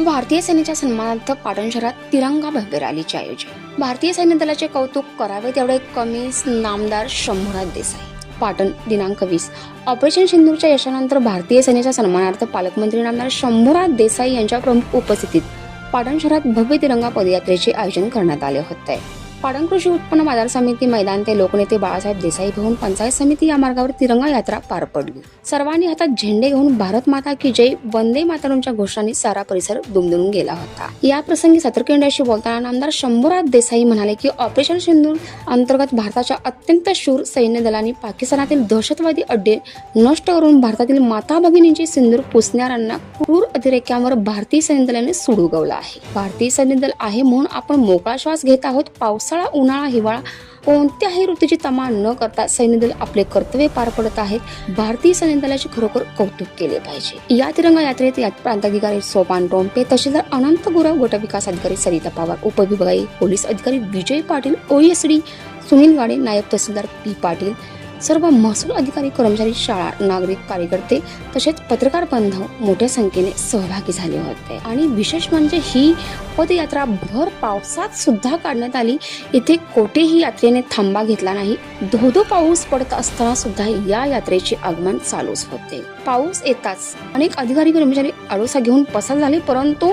भारतीय सेनेच्या सन्मानार्थ पाटण शहरात तिरंगा भव्य रॅलीचे आयोजन. भारतीय सैन्य दलाचे कौतुक करावे तेवढे कमी नामदार शंभूराज देसाई. पाटण दिनांक वीस. ऑपरेशन सिंधूच्या यशानंतर भारतीय सेनेच्या सन्मानार्थ पालकमंत्री नामदार शंभूराज देसाई यांच्या प्रमुख उपस्थितीत पाटण शहरात भव्य तिरंगा पदयात्रेचे आयोजन करण्यात आले होते. पाटण कृषी उत्पन्न बाजार समिती मैदान ते लोकनेते बाळासाहेब देसाई भवन पंचायत समिती या मार्गावर तिरंगा यात्रा पार पडली. सर्वांनी हातात झेंडे घेऊन भारत माता की जय वंदे मातरमच्या घोषणांनी सारा परिसर दुमदुमून गेला होता. या प्रसंगी सतर्केंड्याशी बोलताना आमदार शंभूराज देसाई म्हणाले की ऑपरेशन सिंधू अंतर्गत भारताच्या अत्यंत शूर सैन्य दलाने पाकिस्तानातील दहशतवादी अड्डे नष्ट करून भारतातील माता भगिनींची सिंदूर पुसणाऱ्यांना क्रूर अतिरेक्यांवर भारतीय सैन्य दलाने सूड उगवला आहे. भारतीय सैन्य दल आहे म्हणून आपण मोकळा श्वास घेत आहोत. पावसाळा उन्हाळा हिवाळा कोणत्याही ऋतूची तमा न करता सैन्यदल आपले कर्तव्य पार पडत आहेत. भारतीय सैन्यदलाचे खरोखर कौतुक केले पाहिजे. या तिरंगा यात्रेत या प्रांताधिकारी सोपान टोंपे तहसीलदार अनंत गुराव गटविकास अधिकारी सरिता पवार उपविभागीय पोलीस अधिकारी विजय पाटील ओएसडी सुनील गाडे नायब तहसीलदार पी पाटील सर्व महसूल अधिकारी कर्मचारी शाळा नागरिक कार्यकर्ते तसेच पत्रकार बांधव मोठ्या संख्येने सहभागी झाले होते. आणि विशेष म्हणजे ही पदयात्रा भर पावसात सुद्धा काढण्यात आली. इथे कोठेही यात्रेने थांबा घेतला नाही. धोधो पाऊस पडत असताना सुद्धा या यात्रेचे आगमन चालूच होते. पाऊस येताच अनेक अधिकारी कर्मचारी आडोसा घेऊन पसार झाले परंतु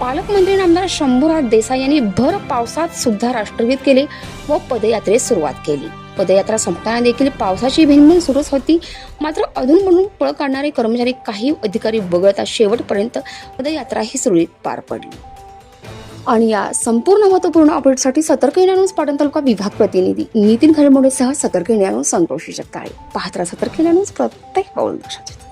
पालकमंत्री आमदार शंभूराज देसाई यांनी भर पावसात सुद्धा राष्ट्रगीत केले व पदयात्रेस सुरुवात केली. पदयात्रा संपताना देखील पावसाची भिनभिन सुरूच होती. मात्र अधून म्हणून पळ काढणारे कर्मचारी काही अधिकारी वगळता शेवटपर्यंत पदयात्रा ही सुरळीत पार पडली. आणि या संपूर्ण महत्त्वपूर्ण अपडेटसाठी सतर्क येण्यानुस पाटण तालुका विभाग प्रतिनिधी नितीन घरमोडेसह सतर्क येण्यानुस संतोषी जगताळे. पाहत्रा सतर्क येण्यानुस प्रत्येक पाऊल लक्षात